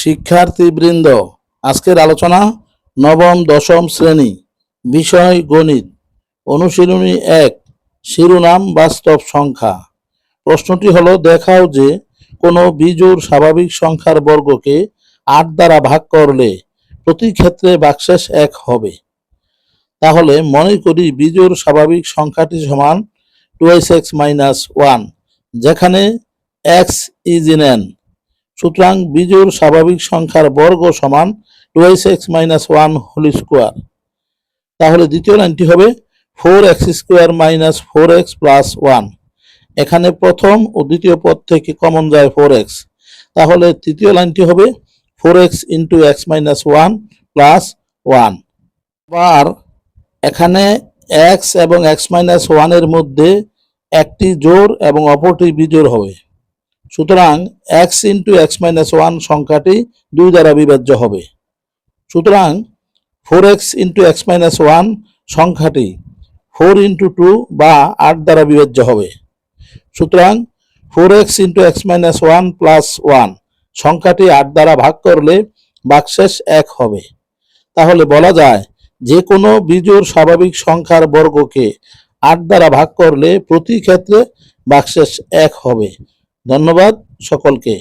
শিক্ষার্থীবৃন্দ, আজকের আলোচনা নবম, দশম শ্রেণি, বিষয় গণিত, অনুশীলনী এক, শিরোনাম বাস্তব সংখ্যা। প্রশ্নটি হলো, দেখাও যে কোনো বিজোড় স্বাভাবিক সংখ্যার বর্গকে আট দ্বারা ভাগ করলে প্রতি ক্ষেত্রে বাকশেষ এক হবে। তাহলে মনে করি বিজোড় স্বাভাবিক সংখ্যাটি সমান টুয়াইস এক্স মাইনাস ওয়ান, যেখানে এক্স ইজ ইন সুতরাং বিজোড় স্বাভাবিক সংখ্যার বর্গ সমান twice x minus one whole square তাহলে দ্বিতীয় লাইনটি হবে four x square minus four x plus one এখানে প্রথম ও দ্বিতীয় পদ থেকে কমন যায় ফোর এক্স তাহলে তৃতীয় লাইনটি হবে four x into x minus one plus one আবার এখানে এক্স এবং এক্স মাইনাস ওয়ানের মধ্যে একটি জোর এবং অপরটি বিজোড় হবে। সুতরাং x into x minus one সংখ্যাটি দুই দ্বারা বিভাজ্য হবে। সুতরাং four x into x minus one সংখ্যাটি ফোর ইন্টু টু বা আট দ্বারা বিভাজ্য হবে। সুতরাং four x into x minus one plus one সংখ্যাটি আট দ্বারা ভাগ করলে বাকশেষ এক হবে। তাহলে বলা যায় যে কোনো বিজোড় স্বাভাবিক সংখ্যার বর্গকে আট দ্বারা ভাগ করলে প্রতি ক্ষেত্রে বাকশেষ এক হবে। ধন্যবাদ সকলকে।